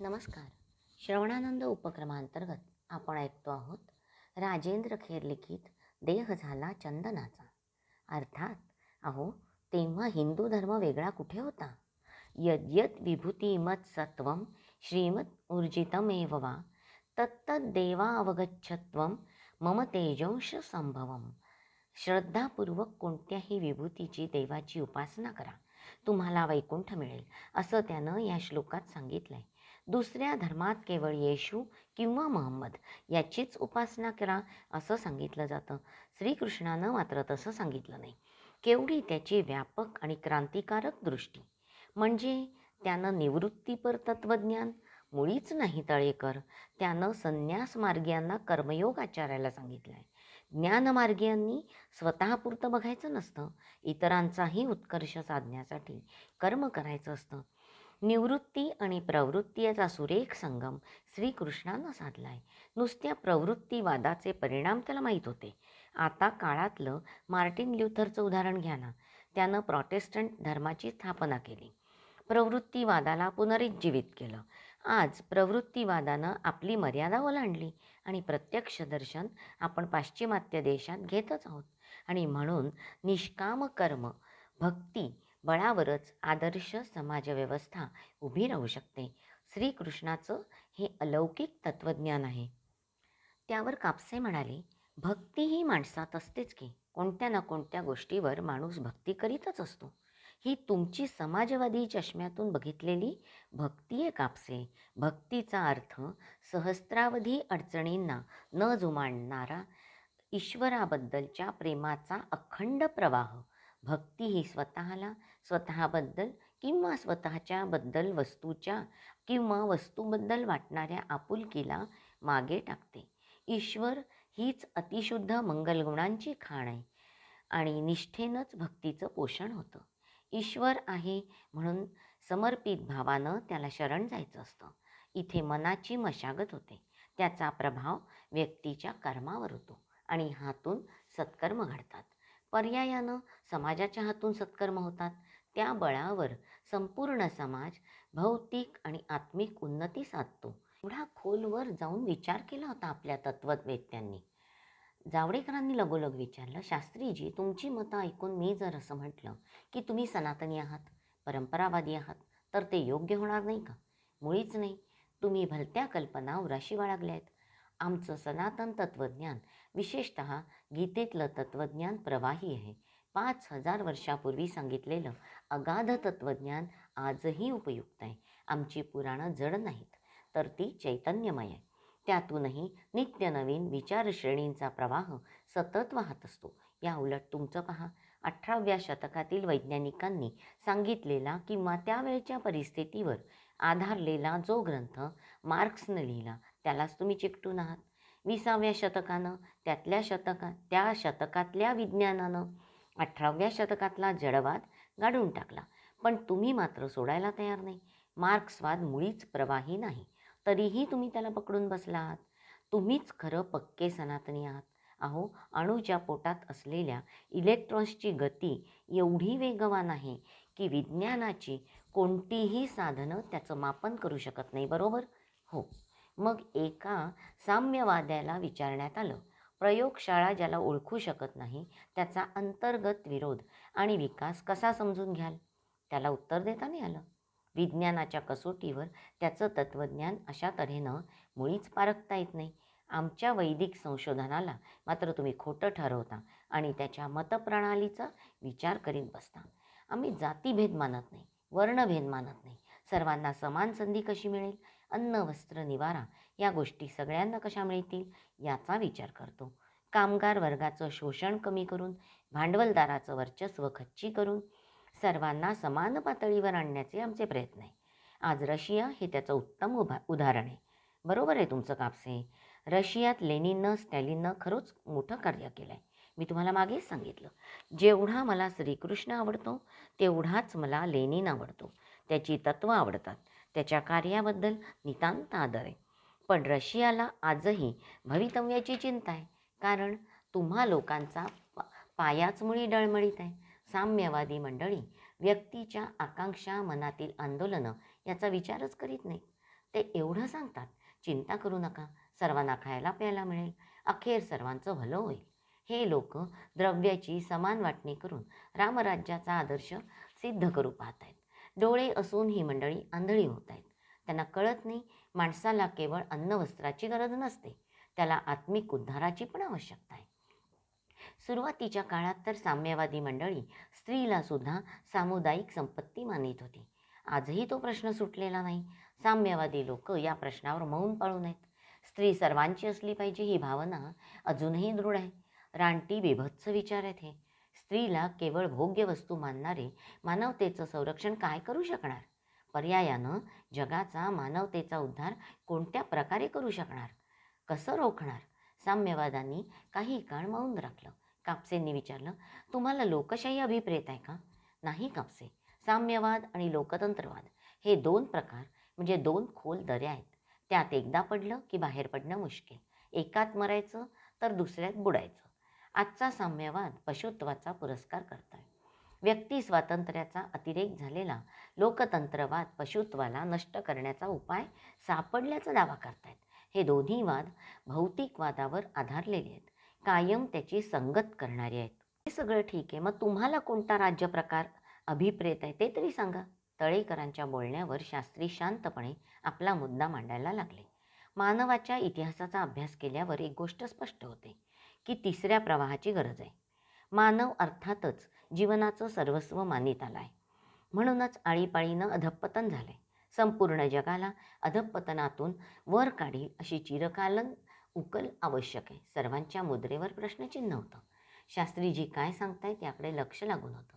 नमस्कार. श्रवणानंद उपक्रमांतर्गत आपण ऐकतो आहोत राजेंद्र खेर लिखित देह झाला चंदनाचा. अर्थात अहो तेव्हा हिंदू धर्म वेगळा कुठे होता? यद्यत विभूतिमत सत्वम श्रीमत ऊर्जितमेव वा तत्तद्देवावगच्छत्वम मम तेजंश संभवम. श्रद्धापूर्वक कोणत्याही विभूतीची देवाची उपासना करा. तुम्हाला वैकुंठ मिळेल असं त्यानं या श्लोकात सांगितलं आहे दुसऱ्या धर्मात केवळ येशू किंवा महम्मद याचीच उपासना करा असं सांगितलं जातं. श्रीकृष्णानं मात्र तसं सांगितलं नाही. केवढी त्याची व्यापक आणि क्रांतिकारक दृष्टी. म्हणजे त्यानं निवृत्तीपर तत्त्वज्ञान मुळीच नाही तळेकर त्यानं संन्यास मार्गियांना कर्मयोग आचारायला सांगितलं आहे ज्ञानमार्गियांनी स्वतःपुरतं बघायचं नसतं इतरांचाही उत्कर्ष साधण्यासाठी कर्म करायचं असतं. निवृत्ती आणि प्रवृत्ती याचा सुरेख संगम श्रीकृष्णानं साधला आहे नुसत्या प्रवृत्तीवादाचे परिणाम त्याला माहीत होते. आता काळातलं मार्टिन ल्युथरचं उदाहरण घ्या ना. त्यानं प्रॉटेस्टंट धर्माची स्थापना केली. प्रवृत्तीवादाला पुनरुज्जीवित केलं. आज प्रवृत्तीवादानं आपली मर्यादा ओलांडली आणि प्रत्यक्ष दर्शन आपण पाश्चिमात्य देशात घेतच आहोत. आणि म्हणून निष्काम कर्म भक्ती बळावरच आदर्श समाजव्यवस्था उभी राहू शकते. श्रीकृष्णाचं हे अलौकिक तत्त्वज्ञान आहे. त्यावर कापसे म्हणाले भक्ती ही माणसात असतेच की कोणत्या ना कोणत्या गोष्टीवर माणूस भक्ती करीतच असतो. ही तुमची समाजवादी चष्म्यातून बघितलेली भक्ती आहे कापसे. भक्तीचा अर्थ सहस्रावधी अडचणींना न जुमानणारा ईश्वराबद्दलच्या प्रेमाचा अखंड प्रवाह. भक्ती ही स्वतःला स्वतःबद्दल किंवा स्वतःच्या बद्दल वस्तूच्या किंवा वस्तूबद्दल वाटणाऱ्या आपुलकीला मागे टाकते. ईश्वर हीच अतिशुद्ध मंगलगुणांची खाण आहे आणि निष्ठेनंच भक्तीचं पोषण होतं. ईश्वर आहे म्हणून समर्पित भावानं त्याला शरण जायचं असतं. इथे मनाची मशागत होते. त्याचा प्रभाव व्यक्तीच्या कर्मावर होतो आणि हातून सत्कर्म घडतात. पर्यायानं समाजाच्या हातून सत्कर्म होतात. त्या बळावर संपूर्ण समाज भौतिक आणि आत्मिक उन्नती साधतो. एवढा खोलवर जाऊन विचार केला होता आपल्या तत्त्ववेत्यांनी जावडेकरांनी लगोलग विचारलं शास्त्रीजी तुमची मतं ऐकून मी जर असं म्हटलं की तुम्ही सनातनी आहात परंपरावादी आहात तर ते योग्य होणार नाही का? मुळीच नाही. तुम्ही भलत्या कल्पना उराशी बाळगल्या आहेत आमचं सनातन तत्त्वज्ञान विशेषत गीतेतलं तत्त्वज्ञान प्रवाही आहे. पाच हजार वर्षापूर्वी सांगितलेलं अगाध तत्त्वज्ञान आजही उपयुक्त आहे. आमची पुराणं जड नाहीत तर ती चैतन्यमय आहे. त्यातूनही नित्य नवीन विचारश्रेणींचा प्रवाह सतत वाहत असतो. या उलट तुमचं पहा. अठराव्या शतकातील वैज्ञानिकांनी सांगितलेला किंवा त्यावेळच्या परिस्थितीवर आधारलेला जो ग्रंथ मार्क्सनं लिहिला त्यालाच तुम्ही चिकटून आहात. विसाव्या शतकानं त्यातल्या शतका त्या शतकातल्या विज्ञानानं अठराव्या शतकातला जडवाद गाडून टाकला. पण तुम्ही मात्र सोडायला तयार नाही. मार्क्सवाद मुळीच प्रवाही नाही. तरीही तुम्ही त्याला पकडून बसला आहात. तुम्हीच खरं पक्के सनातनी आहात. अहो अणूच्या पोटात असलेल्या इलेक्ट्रॉन्सची गती एवढी वेगवान आहे की विज्ञानाची कोणतीही साधनं त्याचं मापन करू शकत नाही बरोबर? हो. मग एका साम्यवाद्याला विचारण्यात आलं. प्रयोगशाळा ज्याला ओळखू शकत नाही त्याचा अंतर्गत विरोध आणि विकास कसा समजून घ्याल? त्याला उत्तर देता नाही आलं. विज्ञानाच्या कसोटीवर त्याचं तत्त्वज्ञान अशा तऱ्हेनं मुळीच पारखता येत नाही. आमच्या वैदिक संशोधनाला मात्र तुम्ही खोटं ठरवता आणि त्याच्या मतप्रणालीचा विचार करीत बसता. आम्ही जातीभेद मानत नाही वर्णभेद मानत नाही. सर्वांना समान संधी कशी मिळेल? अन्न वस्त्र निवारा या गोष्टी सगळ्यांना कशा मिळतील याचा विचार करतो. कामगार वर्गाचं शोषण कमी करून भांडवलदाराचं वर्चस्व खच्ची करून सर्वांना समान पातळीवर आणण्याचे आमचे प्रयत्न आहे. आज रशिया हे त्याचं उत्तम उभा उदाहरण आहे. बरोबर आहे तुमचं कापसे. रशियात लेनिननं स्टॅलिननं खरंच मोठं कार्य केलं आहे मी तुम्हाला मागेच सांगितलं. जेवढा मला श्रीकृष्ण आवडतो तेवढाच मला लेनिन आवडतो. त्याची तत्त्वं आवडतात. त्याच्या कार्याबद्दल नितांत आदर आहे. पण रशियाला आजही भवितव्याची चिंता आहे. कारण तुम्हा लोकांचा पायाच मुळी डळमळीत आहे. साम्यवादी मंडळी व्यक्तीच्या आकांक्षा मनातील आंदोलनं याचा विचारच करीत नाही ते एवढं सांगतात चिंता करू नका सर्वांना खायला प्यायला मिळेल अखेर सर्वांचं भलं होईल. हे लोक द्रव्याची समान वाटणी करून रामराज्याचा आदर्श सिद्ध करू पाहत आहेत डोळे असून ही मंडळी आंधळी होत आहेत. त्यांना कळत नाही माणसाला केवळ अन्न वस्त्राची गरज नसते त्याला आत्मिक उद्धाराची पण आवश्यकता आहे. सुरुवातीच्या काळात तर साम्यवादी मंडळी स्त्रीला सुद्धा सामुदायिक संपत्ती मानित होती. आजही तो प्रश्न सुटलेला नाही. साम्यवादी लोक या प्रश्नावर मौन पाळून आहेत. स्त्री सर्वांची असली पाहिजे ही भावना अजूनही दृढ आहे. रानटी बिभत्स विचार आहेत हे. स्त्रीला केवळ भोग्य वस्तू मानणारे मानवतेचं संरक्षण काय करू शकणार? पर्यायानं जगाचा मानवतेचा उद्धार कोणत्या प्रकारे करू शकणार? कसं रोखणार? साम्यवादांनी काही काळ मौन राखलं. कापसेंनी विचारलं तुम्हाला लोकशाही अभिप्रेत आहे का? नाही कापसे. साम्यवाद आणि लोकतंत्रवाद हे दोन प्रकार म्हणजे दोन खोल दऱ्या आहेत. त्यात एकदा पडलं की बाहेर पडणं मुश्किल. एकात मरायचं तर दुसऱ्यात बुडायचं. आजचा साम्यवाद पशुत्वाचा पुरस्कार करतोय. व्यक्ती स्वातंत्र्याचा अतिरेक झालेला लोकतंत्रवाद पशुत्वाला नष्ट करण्याचा उपाय सापडल्याचा दावा करतायत. हे दोन्ही वाद भौतिकवादावर आधारलेले आहेत. कायम त्याची संगत करणारे आहेत. हे सगळं ठीक आहे. मग तुम्हाला कोणता राज्यप्रकार अभिप्रेत आहे ते तरी सांगा. तळेकरांच्या बोलण्यावर शास्त्री शांतपणे आपला मुद्दा मांडायला लागले. मानवाच्या इतिहासाचा अभ्यास केल्यावर एक गोष्ट स्पष्ट होते. की तिसऱ्या प्रवाहाची गरज आहे. मानव अर्थातच जीवनाचं सर्वस्व मानित आलं आहे. म्हणूनच आळीपाळीनं अधपतन झालं आहे संपूर्ण जगाला अधपतनातून वर काढील अशी चिरकालन उकल आवश्यक आहे. सर्वांच्या मुद्रेवर प्रश्नचिन्ह होतं. शास्त्रीजी काय सांगतायत त्याकडे लक्ष लागून होतं.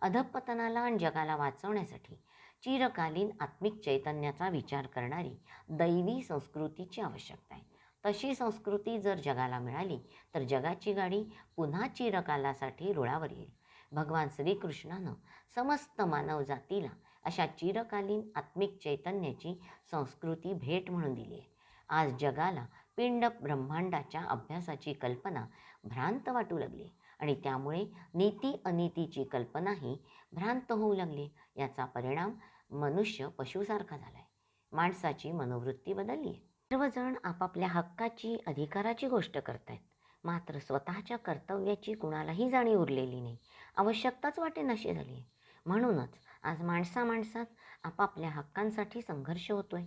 अधपतनाला आणि जगाला वाचवण्यासाठी चिरकालीन आत्मिक चैतन्याचा विचार करणारी दैवी संस्कृतीची आवश्यकता आहे. तशी संस्कृती जर जगाला मिळाली तर जगाची गाडी पुन्हा चिरकालासाठी रुळावर येईल. भगवान श्रीकृष्णानं समस्त मानव जातीला अशा चिरकालीन आत्मिक चैतन्याची संस्कृती भेट म्हणून दिली आहे. आज जगाला पिंड ब्रह्मांडाच्या अभ्यासाची कल्पना भ्रांत वाटू लागली आणि त्यामुळे नीती अनितीची कल्पनाही भ्रांत होऊ लागली. याचा परिणाम मनुष्य पशुसारखा झाला आहे माणसाची मनोवृत्ती बदलली आहे. सर्वजण आपापल्या हक्काची अधिकाराची गोष्ट करतायत. मात्र स्वतःच्या कर्तव्याची कुणालाही जाणीव उरलेली नाही. आवश्यकताच वाटेनाशी झाली आहे म्हणूनच आज माणसा माणसात आपापल्या हक्कांसाठी संघर्ष होतोय.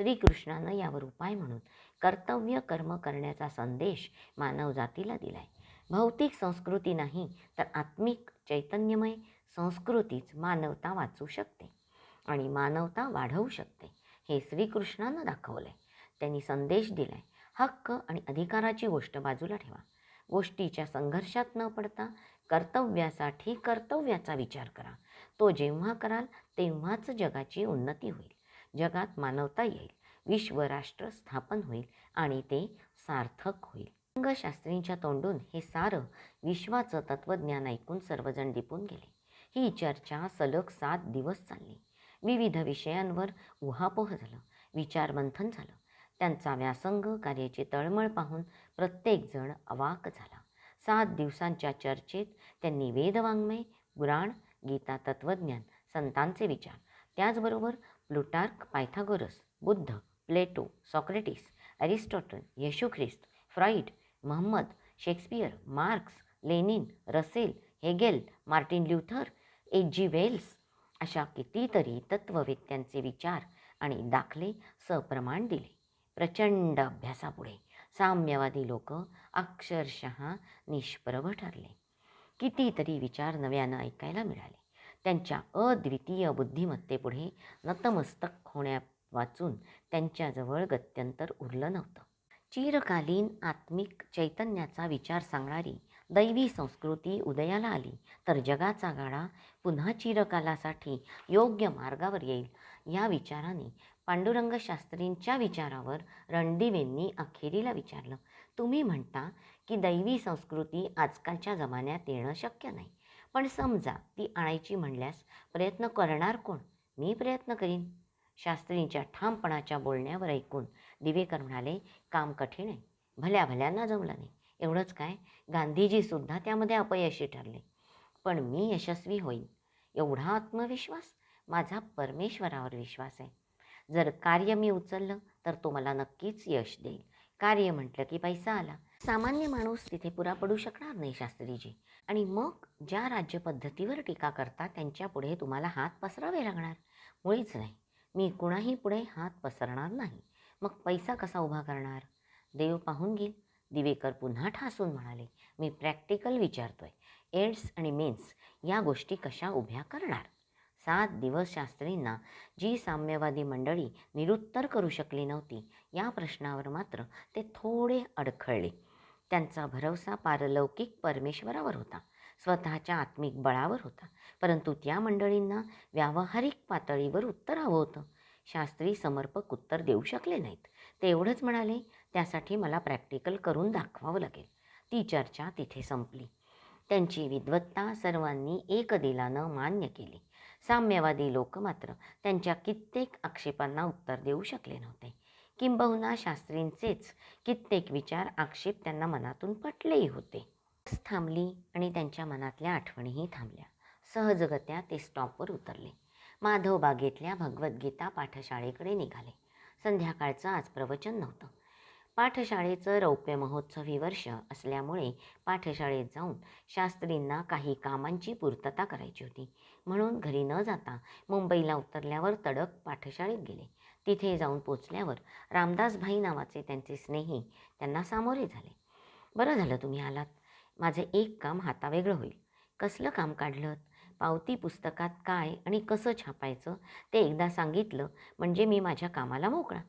श्रीकृष्णानं यावर उपाय म्हणून कर्तव्य कर्म करण्याचा संदेश मानवजातीला दिलाय. भौतिक संस्कृती नाही तर आत्मिक चैतन्यमय संस्कृतीच मानवता वाचू शकते आणि मानवता वाढवू शकते हे श्रीकृष्णानं दाखवलं आहे त्यांनी संदेश दिलाय. हक्क आणि अधिकाराची गोष्ट बाजूला ठेवा. गोष्टीच्या संघर्षात न पडता कर्तव्यासाठी कर्तव्याचा विचार करा. तो जेव्हा कराल तेव्हाच जगाची उन्नती होईल. जगात मानवता येईल. विश्वराष्ट्र स्थापन होईल आणि ते सार्थक होईल. रंगशास्त्रींच्या तोंडून हे सारं विश्वाचं तत्त्वज्ञान ऐकून सर्वजण दिपून गेले. ही चर्चा सलग सात दिवस चालली. विविध विषयांवर उहापोह झालं. विचारमंथन झालं. त्यांचा व्यासंग कार्याची तळमळ पाहून प्रत्येकजण अवाक झाला. सात दिवसांच्या चर्चेत त्यांनी वेदवाङ्मय पुराण गीता तत्त्वज्ञान संतांचे विचार त्याचबरोबर Plutarch Pythagoras Buddha Plato Socrates Aristotle येशू ख्रिस्त Freud Mohammed Shakespeare Marx Lenin Russell Hegel Martin Luther H G Wells अशा कितीतरी तत्त्ववेत्यांचे विचार आणि दाखले सप्रमाण दिले. प्रचंड अभ्यासापुढे साम्यवादी लोक अक्षरशः निष्प्रभ ठरले. कितीतरी विचार नव्यानं ऐकायला मिळाले. त्यांच्या अद्वितीय बुद्धिमत्तेपुढे नतमस्तक होण्या वाचून त्यांच्याजवळ गत्यंतर उरलं नव्हतं. चिरकालीन आत्मिक चैतन्याचा विचार सांगणारी दैवी संस्कृती उदयाला आली तर जगाचा गाडा पुन्हा चिरकालासाठी योग्य मार्गावर येईल या विचाराने पांडुरंग शास्त्रींच्या विचारावर रणदिवेंनी अखेरीला विचारलं. तुम्ही म्हणता की दैवी संस्कृती आजकालच्या जमान्यात येणं शक्य नाही. पण समजा ती आणायची म्हणल्यास प्रयत्न करणार कोण? मी प्रयत्न करीन. शास्त्रींच्या ठामपणाच्या बोलण्यावर ऐकून दिवेकर म्हणाले काम कठीण आहे. भल्या भल्यांना जमलं नाही. एवढंच काय? गांधीजीसुद्धा त्यामध्ये अपयशी ठरले. पण मी यशस्वी होईन. एवढा आत्मविश्वास? माझा परमेश्वरावर विश्वास आहे. जर कार्य मी उचललं तर तो मला नक्कीच यश देईल. कार्य म्हटलं की पैसा आला. सामान्य माणूस तिथे पुरा पडू शकणार नाही शास्त्रीजी. आणि मग ज्या राज्यपद्धतीवर टीका करता त्यांच्यापुढे तुम्हाला हात पसरावे लागणार. मुळीच नाही. मी कुणाही पुढे हात पसरणार नाही. मग पैसा कसा उभा करणार? देव पाहून घेईल. दिवेकर पुन्हा ठासून म्हणाले मी प्रॅक्टिकल विचारतोय. एड्स आणि मेन्स या गोष्टी कशा उभ्या करणार? सात दिवस शास्त्रींना जी साम्यवादी मंडळी निरुत्तर करू शकली नव्हती या प्रश्नावर मात्र ते थोडे अडखळले. त्यांचा भरवसा पारलौकिक परमेश्वरावर होता. स्वतःच्या आत्मिक बळावर होता. परंतु त्या मंडळींना व्यावहारिक पातळीवर उत्तर हवं होतं. शास्त्री समर्पक उत्तर देऊ शकले नाहीत. ते एवढंच म्हणाले त्यासाठी मला प्रॅक्टिकल करून दाखवावं लागेल. ती चर्चा तिथे संपली. त्यांची विद्वत्ता सर्वांनी एकदिलानं मान्य केली. साम्यवादी लोक मात्र त्यांच्या कित्येक आक्षेपांना उत्तर देऊ शकले नव्हते. किंबहुना शास्त्रींचेच कित्येक विचार आक्षेप त्यांना मनातून पटलेही होते. थांबली आणि त्यांच्या मनातल्या आठवणीही थांबल्या. सहजगत्या ते स्टॉपवर उतरले. माधव बागेतल्या भगवद्गीता पाठशाळेकडे निघाले. संध्याकाळचं आज प्रवचन नव्हतं. पाठशाळेचं रौप्य महोत्सवी वर्ष असल्यामुळे पाठशाळेत जाऊन शास्त्रींना काही कामांची पूर्तता करायची होती. म्हणून घरी न जाता मुंबईला उतरल्यावर तडक पाठशाळेत गेले. तिथे जाऊन पोचल्यावर रामदासभाई नावाचे त्यांचे स्नेही त्यांना सामोरे झाले. बरं झालं तुम्ही आलात. माझं एक काम हातावेगळं होईल. कसलं काम काढलं? पावती पुस्तकात काय आणि कसं छापायचं? ते एकदा सांगितलं म्हणजे मी माझ्या कामाला मोकळा.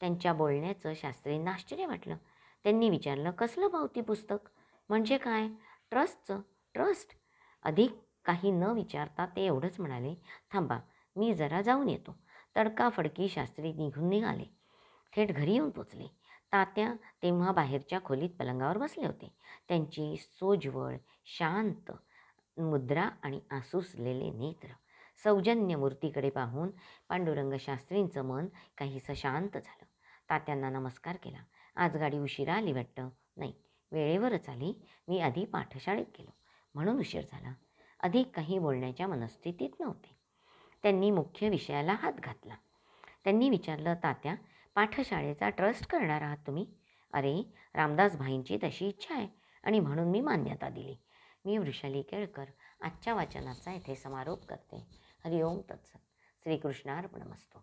त्यांच्या बोलण्याचं शास्त्रींना आश्चर्य वाटलं. त्यांनी विचारलं कसलं पावती पुस्तक? म्हणजे काय? ट्रस्टचं? ट्रस्ट? अधिक काही न विचारता ते एवढंच म्हणाले थांबा मी जरा जाऊन येतो. तडकाफडकी शास्त्री निघून निघाले. थेट घरी येऊन पोचले. तात्या तेव्हा बाहेरच्या खोलीत पलंगावर बसले होते. त्यांची सोज्वळ शांत मुद्रा आणि आसुसलेले नेत्र सौजन्य मूर्तीकडे पाहून पांडुरंग शास्त्रींचं मन काहीसं शांत झालं. तात्यांना नमस्कार केला. आज गाडी उशिरा आली वाटतं? नाही. वेळेवरच आली. मी आधी पाठशाळेत गेलो. म्हणून उशीर झाला. अधिक काही बोलण्याच्या मनस्थितीत नव्हते. त्यांनी मुख्य विषयाला हात घातला. त्यांनी विचारलं तात्या पाठशाळेचा ट्रस्ट करणार आहात तुम्ही? अरे रामदास भाईंची तशी इच्छा आहे आणि म्हणून मी मान्यता दिली. मी वृषाली केळकर आजच्या वाचनाचा येथे समारोप करते. हरिओम तत्सत. श्रीकृष्णार्पणमस्तू.